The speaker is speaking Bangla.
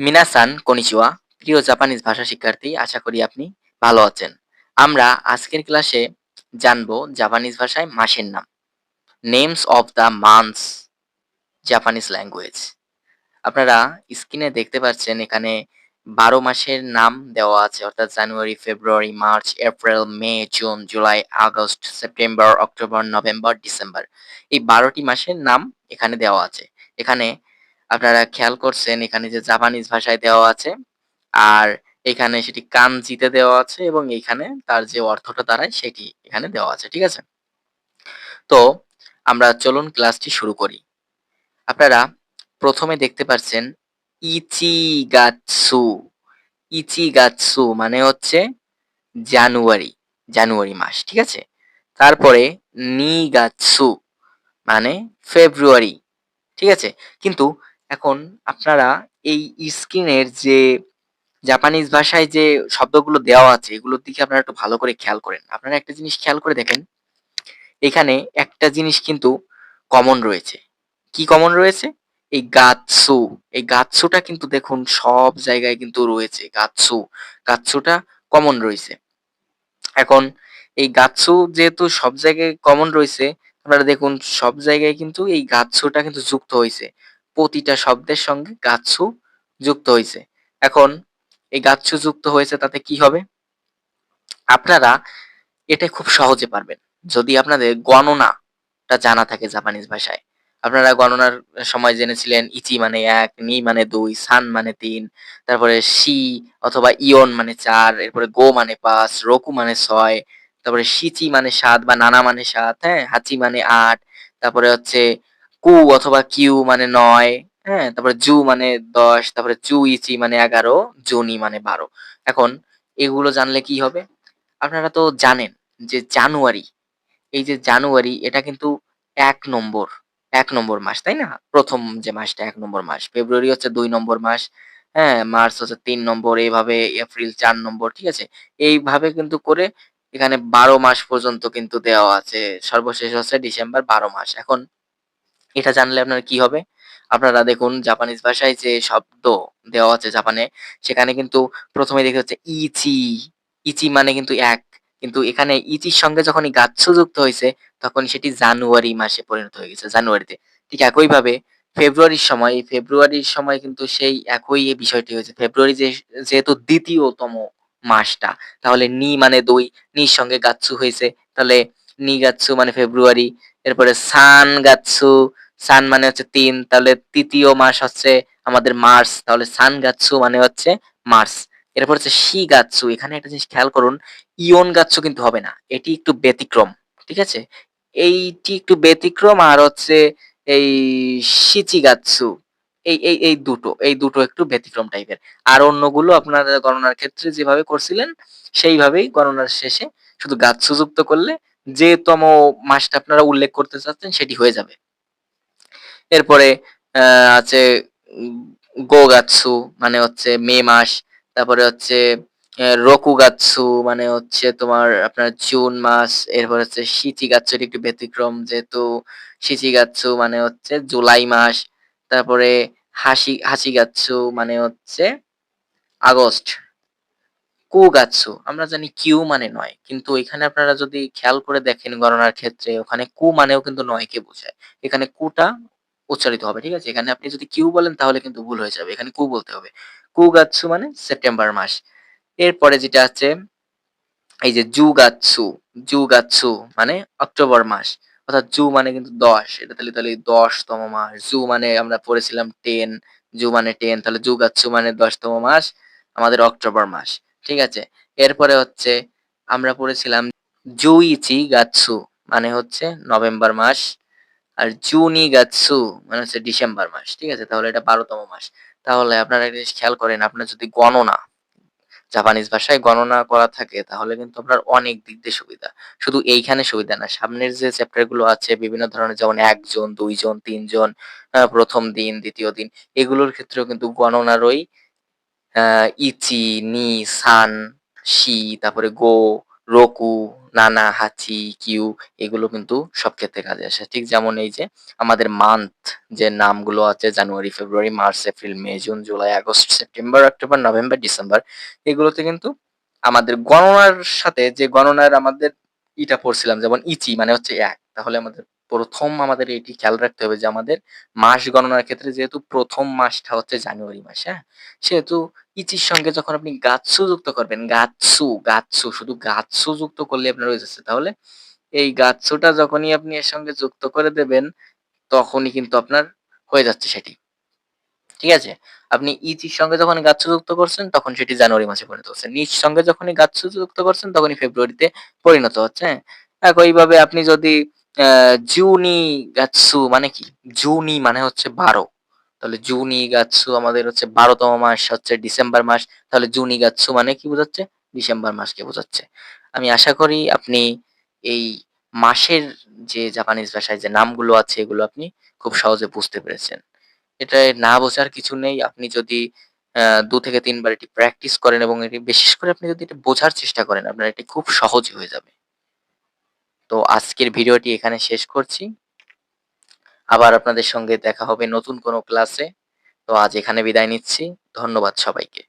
মিনাসান কনিচিওয়া, প্রিয় জাপানিজ ভাষা শিক্ষার্থী, আশা করি আপনি ভালো আছেন। আমরা আজকের ক্লাসে জানব জাপানিজ ভাষায় মাসের নাম। Names of the months Japanese language আপনারা স্ক্রিনে দেখতে পাচ্ছেন এখানে বারো মাসের নাম দেওয়া আছে, অর্থাৎ January, February, March, April, May, June, July, August, September, October, November, December. এই বারোটি মাসের নাম এখানে দেওয়া আছে। এখানে আপনারা খেয়াল করছেন, এখানে যে জাপানিজ ভাষায় দেওয়া আছে, আর এখানে সেটি কানজিতে দেওয়া আছে এবং এখানে তার যে অর্থটা দাঁড়ায় সেটি এখানে দেওয়া আছে, ঠিক আছে? তো আমরা চলুন ক্লাসটি শুরু করি। আপনারা প্রথমে দেখতে পাচ্ছেন, ইচিগাৎসু। ইচিগাৎসু মানে হচ্ছে জানুয়ারি জানুয়ারি মাস, ঠিক আছে? তারপরে নিগাৎসু মানে ফেব্রুয়ারি, ঠিক আছে? কিন্তু এখন আপনারা এই স্ক্রিনের যে জাপানিজ ভাষায় যে শব্দগুলো দেওয়া আছে, এগুলোর দিকে আপনারা একটু ভালো করে খেয়াল করেন। আপনারা একটা জিনিস খেয়াল করে দেখেন। এখানে একটা জিনিস কিন্তু কমন রয়েছে। কি কমন রয়েছে? এই গাৎসু। এই গাৎসুটা কিন্তু দেখুন সব জায়গায় কিন্তু রয়েছে। গাৎসু। গাৎসুটা কমন রয়েছে। এখন এই গাৎসু যেহেতু সব জায়গায় কমন রয়েছে, আপনারা দেখুন সব জায়গায় কিন্তু এই গাৎসুটা কিন্তু যুক্ত হয়েছে। প্রতিটা শব্দের সঙ্গে গাৎসু যুক্ত হয়েছে। এখন এই গাৎসু যুক্ত হয়েছে তাতে কি হবে? আপনারা এটা খুব সহজে পারবেন। যদি আপনাদের গণনাটা জানা থাকে জাপানিজ ভাষায়। আপনারা গণনার সময় জেনেছিলেন ইচি মানে এক, নি মানে দুই, সান মানে তিন, তারপরে শি অথবা ইয়ন মানে চার, এরপরে গো মানে পাঁচ, রকু মানে ছয়, তারপরে সিচি মানে সাত বা নানা মানে সাত হ্যাঁ হাচি মানে আট, তারপরে হচ্ছে কু অথবা কিউ মানে নয় হ্যাঁ? তারপরে জু মানে দশ, তারপরে চু ইচি মানে এগারো, জুনি মানে বারো। এখন এগুলো জানলে কি হবে? আপনারা তো জানেন যে জানুয়ারি, এই যে জানুয়ারি, এটা কিন্তু এক নম্বর এক নম্বর মাস, তাই না? প্রথম যে মাসটা এক নম্বর মাস। ফেব্রুয়ারি হচ্ছে দুই নম্বর মাস হ্যাঁ? মার্চ হচ্ছে তিন নম্বর, এইভাবে এপ্রিল চার নম্বর, ঠিক আছে? এইভাবে কিন্তু করে এখানে বারো মাস পর্যন্ত কিন্তু দেওয়া আছে। সর্বশেষ হচ্ছে ডিসেম্বর বারো মাস। এখন এটা জানলে আপনার কি হবে? আপনারা দেখুন জাপানিজ ভাষায় যে শব্দ দেওয়া আছে জাপানে, সেখানে কিন্তু প্রথমে দেখতে হচ্ছে ইচি। ইচি মানে কিন্তু এক। কিন্তু এখানে ইচির সঙ্গে যখন গাচ্ছ যুক্ত হয়েছে, তখন সেটি জানুয়ারি মাসে পরিণত হয়ে গেছে, জানুয়ারিতে। ঠিক একইভাবে ফেব্রুয়ারির সময় ফেব্রুয়ারির সময় কিন্তু সেই একই বিষয়টি হয়েছে। ফেব্রুয়ারি যে, যেহেতু দ্বিতীয়তম মাসটা, তাহলে নি মানে দুই, নির সঙ্গে গাচ্ছু হয়েছে, তাহলে নি গাচ্ছু মানে ফেব্রুয়ারি, এরপরে সান গাচ্ছু সান মানে হচ্ছে তিন, তাহলে তৃতীয় মাস হচ্ছে আমাদের মার্চ, তাহলে সান গাচ্ছু মানে হচ্ছে মার্চ, এরপর হচ্ছে শি গাচ্ছু এখানে একটা জিনিস খেয়াল করুন ইয়ন গাচ্ছু কিন্তু হবে না, এটি একটু ব্যতিক্রম, ঠিক আছে? এইটি একটু ব্যতিক্রম আর হচ্ছে এই সিচি গাচ্ছু এই এই এই দুটো এই দুটো একটু ব্যতিক্রম টাইপের আর অন্যগুলো আপনারা গণনার ক্ষেত্রে যেভাবে করছিলেন, সেইভাবেই গণনার শেষে শুধু গাচ্ছু যুক্ত করলে যে তম মাসটা আপনারা উল্লেখ করতে চাচ্ছেন, সেটি হয়ে যাবে। এরপরে আছে গোগাৎসু মানে হচ্ছে মে মাস, তারপরে হচ্ছে রকু রকুগাৎসু মানে হচ্ছে তোমার আপনার জুন মাস, এরপর হচ্ছে শিচিগাৎসু এটি একটু ব্যতিক্রম যেহেতু শিচিগাৎসু মানে হচ্ছে জুলাই মাস, তারপরে হাসি হাসি হাসিগাৎসু মানে হচ্ছে আগস্ট। কুগাৎসু আমরা জানি কিউ মানে নয়। কিন্তু এখানে আপনারা যদি খেয়াল করে দেখেন গণনার ক্ষেত্রে, ওখানে কু মানেও কিন্তু নয় কে বোঝায়। এখানে কুটা উচ্চারিত হবে, ঠিক আছে? এখানে আপনি যদি কিউ বলেন, তাহলে কিন্তু ভুল হয়ে যাবে। এখানে কু বলতে হবে। কুগাৎসু মানে সেপ্টেম্বর মাস। এরপরে যেটা আছে, এই যে জুগাৎসু জুগাৎসু মানে অক্টোবর মাস। অর্থাৎ জু মানে কিন্তু দশ। এটা তাহলে তাহলে দশতম মাস। জু মানে আমরা পড়েছিলাম টেন। জু মানে টেন, তাহলে জু জুগাৎসু মানে দশতম মাস। আমাদের অক্টোবর মাস। ঠিক আছে? এরপরে হচ্ছে আমরা পড়েছিলাম জুইচি গাৎসু মানে হচ্ছে নভেম্বর মাস আর জুনি গাৎসু মানে হচ্ছে ডিসেম্বর মাস ঠিক আছে? তাহলে এটা বারোতম মাস। তাহলে আপনারা একটা জিনিস খেয়াল করেন আপনার যদি গণনা জাপানিজ ভাষায় গণনা করা থাকে তাহলে কিন্তু আপনার অনেক দিক দিয়ে সুবিধা। শুধু এইখানে সুবিধা না সামনের যে চ্যাপ্টারগুলো আছে বিভিন্ন ধরনের যেমন একজন দুইজন তিনজন প্রথম দিন দ্বিতীয় দিন এগুলোর ক্ষেত্রেও কিন্তু গণনারই আহ, ইচি নি সান শি তারপরে গো রোকু, নানা, হাচি, কিউ এগুলো কিন্তু সব ক্ষেত্রে কাজে আসে। ঠিক যেমন এই যে আমাদের মান্থ যে নামগুলো আছে January, February, March, April, May, June, July, August, September, October, November, December এগুলোতে কিন্তু আমাদের গণনার সাথে যে গণনার আমাদের ইটা পড়ছিলাম যেমন ইচি মানে হচ্ছে এক তাহলে আমাদের প্রথম আমাদের এটি খেয়াল রাখতে হবে যে আমাদের মাস গণনার ক্ষেত্রে যেহেতু প্রথম মাসটা হচ্ছে জানুয়ারি মাস হ্যাঁ? সেহেতু ইচির সঙ্গে যখন আপনি গাৎসু যুক্ত করবেন, গাৎসু গাৎসু, শুধু গাৎসু যুক্ত করলে আপনার হয়ে যাচ্ছে। তাহলে এই গাৎসুটা যখনই আপনি এর সঙ্গে যুক্ত করে দেবেন, তখনই কিন্তু আপনার হয়ে যাচ্ছে সেটি। ঠিক আছে? আপনি ইচির সঙ্গে যখন গাছ যুক্ত করছেন, তখন সেটি জানুয়ারি মাসে পরিণত হচ্ছে। নিচ সঙ্গে যখনই গাছ যুক্ত করছেন, তখনই ফেব্রুয়ারিতে পরিণত হচ্ছে হ্যাঁ? একইভাবে আপনি যদি জুনি গাচ্ছু মানে কি? জুনি মানে হচ্ছে বারো। তাহলে জুনি গাচ্ছু আমাদের হচ্ছে বারোতম মাস হচ্ছে ডিসেম্বর মাস। তাহলে জুনি গাচ্ছু মানে কি বোঝাচ্ছে? ডিসেম্বর মাসকে বোঝাচ্ছে। আমি আশা করি আপনি এই মাসের যে জাপানিজ ভাষায় যে নামগুলো আছে এগুলো আপনি খুব সহজে বুঝতে পেরেছেন। এটা না বোঝার কিছু নেই। আপনি যদি ২ থেকে তিনবার এটি প্র্যাকটিস করেন এবং এটি বিশেষ করে আপনি যদি এটা বোঝার চেষ্টা করেন, আপনার এটি খুব সহজ হয়ে যাবে। তো আজকের ভিডিওটি এখানে শেষ করছি। আবার আপনাদের সঙ্গে দেখা হবে নতুন কোনো ক্লাসে। তো আজ এখানে বিদায় নিচ্ছি। ধন্যবাদ সবাইকে।